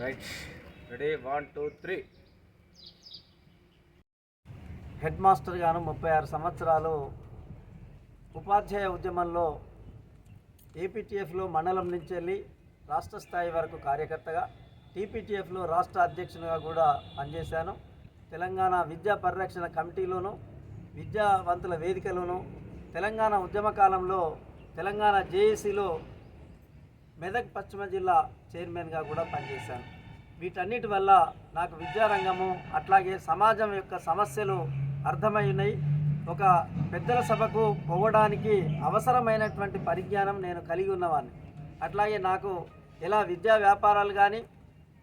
Right ready one two three head master గాను ముప్పై ఆరు సంవత్సరాలు ఉపాధ్యాయ ఉద్యమంలో ఏపీటీఎఫ్లో మండలం నుంచి వెళ్ళి రాష్ట్ర స్థాయి వరకు కార్యకర్తగా టీపీటీఎఫ్లో రాష్ట్ర అధ్యక్షునిగా కూడా పనిచేశాను. తెలంగాణ విద్యా పరిరక్షణ కమిటీలోను విద్యావంతుల వేదికలోను తెలంగాణ ఉద్యమ కాలంలో తెలంగాణ జేఏసీలో మెదక్ పశ్చిమ జిల్లా చైర్మన్గా కూడా పనిచేశాను. వీటన్నిటి వల్ల నాకు విద్యారంగము అట్లాగే సమాజం యొక్క సమస్యలు అర్థమై ఒక పెద్దల సభకు పోవడానికి అవసరమైనటువంటి పరిజ్ఞానం నేను కలిగి ఉన్నవాడిని అట్లాగే నాకు ఎలా విద్యా వ్యాపారాలు కానీ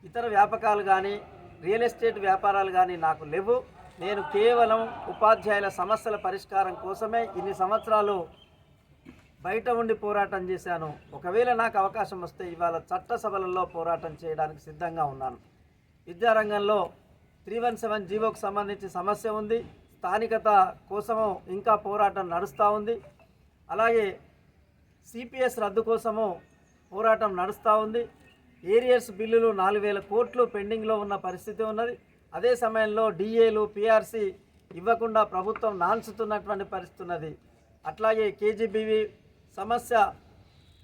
ఇతర వ్యాపకాలు కానీ రియల్ ఎస్టేట్ వ్యాపారాలు కానీ నాకు లేవు. నేను కేవలం ఉపాధ్యాయుల సమస్యల పరిష్కారం కోసమే ఇన్ని సంవత్సరాలు బయట ఉండి పోరాటం చేశాను. ఒకవేళ నాకు అవకాశం వస్తే ఇవాళ చట్టసభలలో పోరాటం చేయడానికి సిద్ధంగా ఉన్నాను. విద్యారంగంలో త్రీ వన్ సెవెన్ జీవోకు సంబంధించి సమస్య ఉంది. స్థానికత కోసము ఇంకా పోరాటం నడుస్తూ ఉంది. అలాగే సిపిఎస్ రద్దు కోసము పోరాటం నడుస్తూ ఉంది. ఏరియర్స్ బిల్లులు నాలుగు వేల కోట్లు పెండింగ్లో ఉన్న పరిస్థితి ఉన్నది. అదే సమయంలో డిఏలు పిఆర్సి ఇవ్వకుండా ప్రభుత్వం నాన్చుతున్నటువంటి పరిస్థితి ఉన్నది. అట్లాగే కేజీబీవి సమస్య.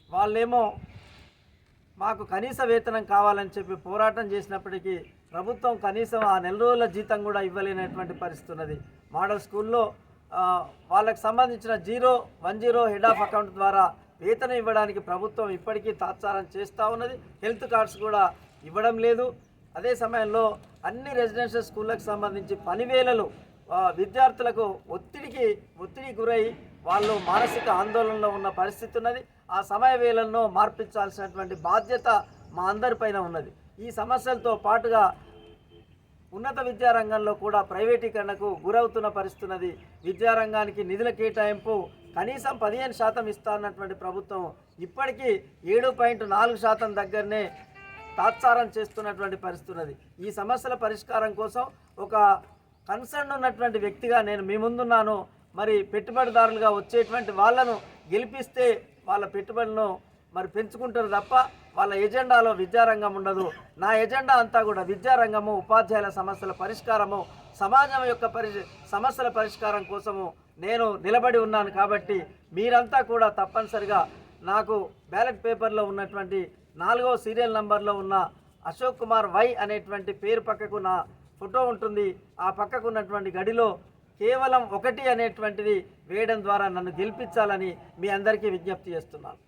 వాళ్ళేమో మాకు కనీస వేతనం కావాలని చెప్పి పోరాటం చేసినప్పటికీ ప్రభుత్వం కనీసం ఆ నెల రోజుల జీతం కూడా ఇవ్వలేనటువంటి పరిస్థితి ఉన్నది. మోడల్ స్కూల్లో వాళ్ళకు వాళ్ళకి సంబంధించిన zero one zero head of account ద్వారా వేతనం ఇవ్వడానికి ప్రభుత్వం ఇప్పటికీ తాత్సారం చేస్తూ ఉన్నది. హెల్త్ కార్డ్స్ కూడా ఇవ్వడం లేదు. అదే సమయంలో అన్ని రెసిడెన్షియల్ స్కూళ్ళకు సంబంధించి పనివేళలు విద్యార్థులకు ఒత్తిడికి ఒత్తిడి గురై వాళ్ళు మానసిక ఆందోళనలో ఉన్న పరిస్థితి ఉన్నది. ఆ సమయ వేళలను మార్పించాల్సినటువంటి బాధ్యత మా అందరిపైన ఉన్నది. ఈ సమస్యలతో పాటుగా ఉన్నత విద్యారంగంలో కూడా ప్రైవేటీకరణకు గురవుతున్న పరిస్థితున్నది విద్యారంగానికి నిధుల కేటాయింపు కనీసం పదిహేను శాతం ఇస్తానన్నటువంటి ప్రభుత్వం ఇప్పటికీ ఏడు పాయింట్ నాలుగు శాతం దగ్గరనే తాత్సారం చేస్తున్నటువంటి పరిస్థితున్నది ఈ సమస్యల పరిష్కారం కోసం ఒక కన్సర్న్ ఉన్నటువంటి వ్యక్తిగా నేను మీ ముందున్నాను. మరి పెట్టుబడిదారులుగా వచ్చేటువంటి వాళ్ళను గెలిపిస్తే వాళ్ళ పెట్టుబడులను మరి పెంచుకుంటారు తప్ప వాళ్ళ ఎజెండాలో విద్యారంగం ఉండదు. నా ఎజెండా అంతా కూడా విద్యారంగము ఉపాధ్యాయుల సమస్యల పరిష్కారము సమాజం యొక్క పరి సమస్యల పరిష్కారం కోసము నేను నిలబడి ఉన్నాను కాబట్టి మీరంతా కూడా తప్పనిసరిగా నాకు బ్యాలెట్ పేపర్లో ఉన్నటువంటి నాలుగో సీరియల్ నంబర్లో ఉన్న అశోక్ కుమార్ వై అనేటువంటి పేరు పక్కకు నా ఫోటో ఉంటుంది. ఆ పక్కకు ఉన్నటువంటి గడిలో కేవలం ఒకటి అనేటువంటిది వేయడం ద్వారా నన్ను గెలిపించాలని మీ అందరికీ విజ్ఞప్తి చేస్తున్నాను.